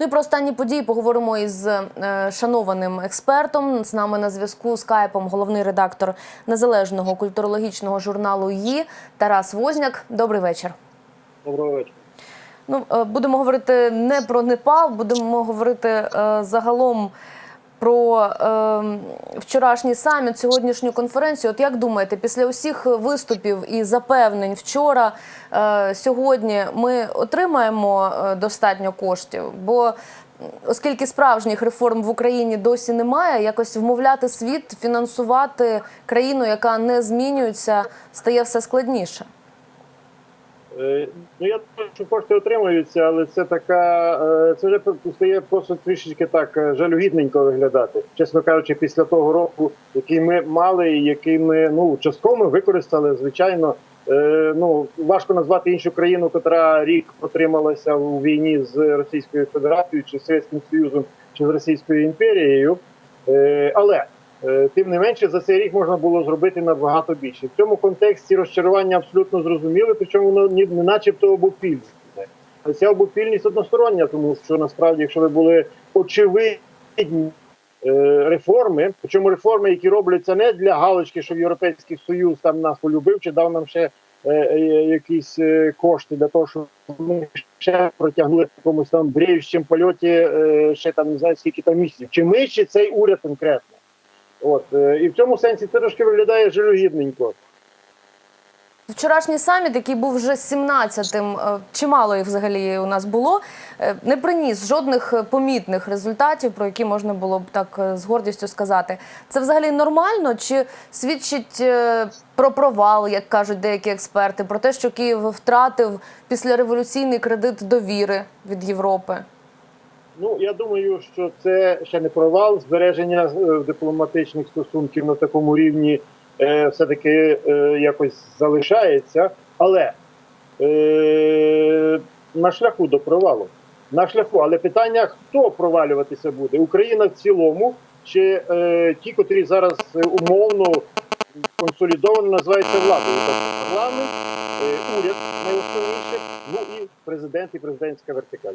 Ну і про останні події поговоримо із е, шанованим експертом. З нами на зв'язку скайпом головний редактор незалежного культурологічного журналу «ї» Тарас Возняк. Добрий вечір. Доброго вечора. Ну, е, будемо говорити не про Непал, будемо говорити е, загалом про е, вчорашній саміт, сьогоднішню конференцію. От як думаєте, після усіх виступів і запевнень вчора, е, сьогодні ми отримаємо е, достатньо коштів? Бо оскільки справжніх реформ в Україні досі немає, якось вмовляти світ фінансувати країну, яка не змінюється, стає все складніше. Е, Ну я думаю, що кошти отримуються, але це така е, це вже стає просто трішечки так е, жалюгідненько виглядати. Чесно кажучи, після того року, який ми мали, і який ми ну частково використали, звичайно. Ну важко назвати іншу країну, яка рік отрималася у війні з Російською Федерацією, чи Совєтським Союзом, чи з Російською імперією. Але Тим не менше, за цей рік можна було зробити набагато більше. В цьому контексті розчарування абсолютно зрозуміле, причому воно не начебто обопільне. Ця обопільність одностороння, тому що насправді, якщо ви були очевидні е, реформи, причому реформи, які робляться не для галочки, що Європейський Союз там нас полюбив чи дав нам ще е, е, якісь е, кошти для того, щоб ми ще протягнули в якомусь там бреючому польоті е, ще там не знаю скільки там місяців. Чи ми, чи цей уряд конкретно? От е, і в цьому сенсі трошки виглядає жалюгідненько. Вчорашній саміт, який був вже 17-тим, е, чимало їх взагалі у нас було, е, не приніс жодних помітних результатів, про які можна було б так з гордістю сказати. Це взагалі нормально чи свідчить про провал, як кажуть деякі експерти, про те, що Київ втратив післяреволюційний кредит довіри від Європи? Ну я думаю, що це ще не провал збереження е, дипломатичних стосунків на такому рівні е, все-таки е, якось залишається, але е, на шляху до провалу. На шляху, але питання: хто провалюватися буде? Україна в цілому, чи е, ті, котрі зараз е, умовно консолідовано називаються владою, тобто парламент, е, уряд найосновніше, ну і президент і президентська вертикаль.